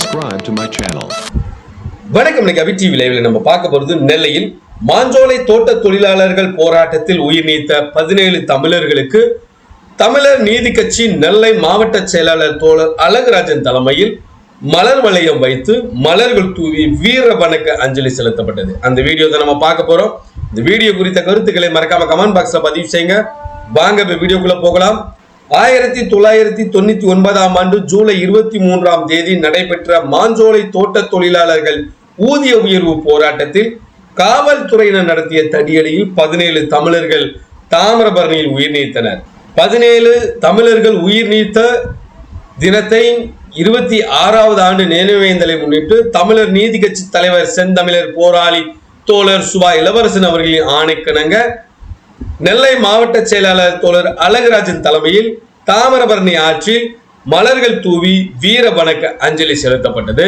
subscribe to my channel. வணக்கம். இன்னைக்கு TV லைவ்ல நம்ம பார்க்க போறது நெல்லையில் மாஞ்சோலை தோட்ட தொழிலாளர்கள் போராட்டத்தில் உயிர் நீத்த பதினேழு தமிழர்களுக்கு தமிழர் நீதி கட்சி நெல்லை மாவட்ட செயலாளர் தோழர் அழகுராஜன் தலைமையில் மலர் வளையம் வைத்து மலர்கள் தூவி வீர வணக்க அஞ்சலி செலுத்தப்பட்டது. அந்த வீடியோ தான் நம்ம பார்க்க போறோம். இந்த வீடியோ குறித்த கருத்துக்களை மறக்காம கமெண்ட் பாக்ஸ்ல பதிவு செய்யுங்க. வாங்க இப்ப வீடியோக்குள்ள போகலாம். ஆயிரத்தி தொள்ளாயிரத்தி தொண்ணூத்தி ஒன்பதாம் ஆண்டு ஜூலை இருபத்தி மூன்றாம் தேதி நடைபெற்ற மாஞ்சோலை தோட்ட தொழிலாளர்கள் ஊதிய உயர்வு போராட்டத்தில் காவல்துறையினர் நடத்திய தடியடியில் பதினேழு தமிழர்கள் தாமிரபரணியில் உயிர் நீத்தனர். பதினேழு தமிழர்கள் உயிர் நீத்த தினத்தை இருபத்தி ஆறாவது ஆண்டு நினைவேந்தலை முன்னிட்டு தமிழர் நீதி கட்சி தலைவர் செந்தமிழர் போராளி தோழர் சுபா இளவரசன் அவர்களின் ஆணைக்கிணங்க நெல்லை மாவட்ட செயலாளர் தோழர் அழகுராஜன் தலைமையில் தாமிரபரணி ஆற்றில் மலர்கள் தூவி வீர வணக்க அஞ்சலி செலுத்தப்பட்டது.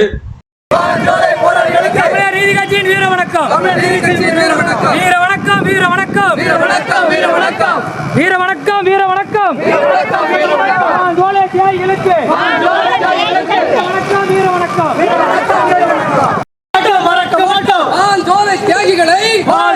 தமிழர் நீதி கட்சியின் வீர வணக்கம். வீர வணக்கம் வீர வணக்கம். வீர வணக்கம் வீர வணக்கம் ஜோலே தியாகிகளுக்கு வணக்கம் வீர வணக்கம் மறக்க மாட்டோம் ஆண் ஜோலை தியாகிகளை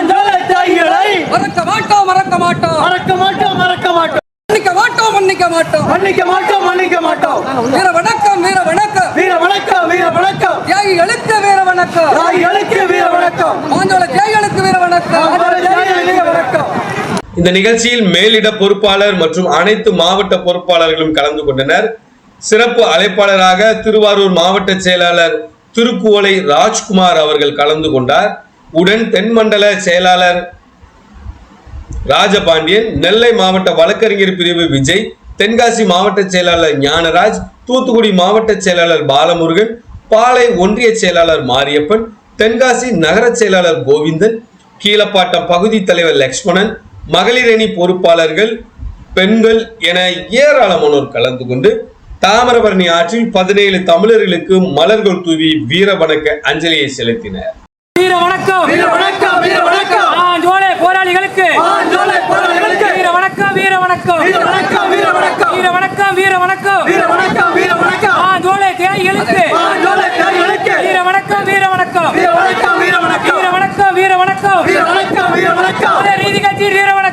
ஜோலே தியாகிகளை மறக்க மாட்டோம் மறக்க மாட்டோம் மறக்க மாட்டோம் மறக்க மாட்டோம் மன்னிக்க மாட்டோம் மன்னிக்க மாட்டோம். மன்னிக்க மாட்டோம் மன்னிக்க மாட்டோம். வீர வணக்கம் வீர வணக்கம். வீர வணக்கம் வீர வணக்கம். தியாகிகளுக்கு வீர வணக்கம். தியாகிகளுக்கு வீர வணக்கம். மாஞ்சோல வீர வணக்கம். வீர வணக்கம். இந்த நிகழ்ச்சியில் மேலிட பொறுப்பாளர் மற்றும் அனைத்து மாவட்ட பொறுப்பாளர்களும் கலந்து கொண்டனர். சிறப்பு அழைப்பாளராக திருவாரூர் மாவட்ட செயலாளர் திருக்குவளை ராஜ்குமார் அவர்கள் கலந்து கொண்டார். உடன் தென்மண்டல செயலாளர் ராஜபாண்டியன் நெல்லை மாவட்ட வழக்கறிஞர் பிரிவு விஜய் தென்காசி மாவட்ட செயலாளர் ஞானராஜ் தூத்துக்குடி மாவட்ட செயலாளர் பாலமுருகன் பாளை ஒன்றிய செயலாளர் மாரியப்பன் தென்காசி நகர செயலாளர் கோவிந்தன் கீழப்பாட்டம் பகுதி தலைவர் லக்ஷ்மணன் மகளிரணி பொறுப்பாளர்கள் பெண்கள் என ஏராளமானோர் கலந்து கொண்டு தாமிரபரணி ஆற்றில் பதினேழு தமிழர்களுக்கு மலர்கள் தூவி வீர வணக்க அஞ்சலியை செலுத்தினர். வீர வணக்கம் வீர வணக்கம் வீர வணக்கம் ஜோலே போராளிகளுக்கு ஜோலே போராளிகளுக்கு வீர வணக்கம் வீர வணக்கம் வீர வணக்கம் வீர வணக்கம் வீர வணக்கம். வீர வணக்கம் வீர வணக்கம். வீர வணக்கம் ஜோலே தியாகிகளுக்கு ஜோலே தியாகிகளுக்கு வீர வணக்கம் வீர வணக்கம். வீர வணக்கம் வீர வணக்கம். வீர வணக்கம் வீர வணக்கம். வீர வணக்கம் வீர வணக்கம். நீதி கட்சி வீர வணக்கம்.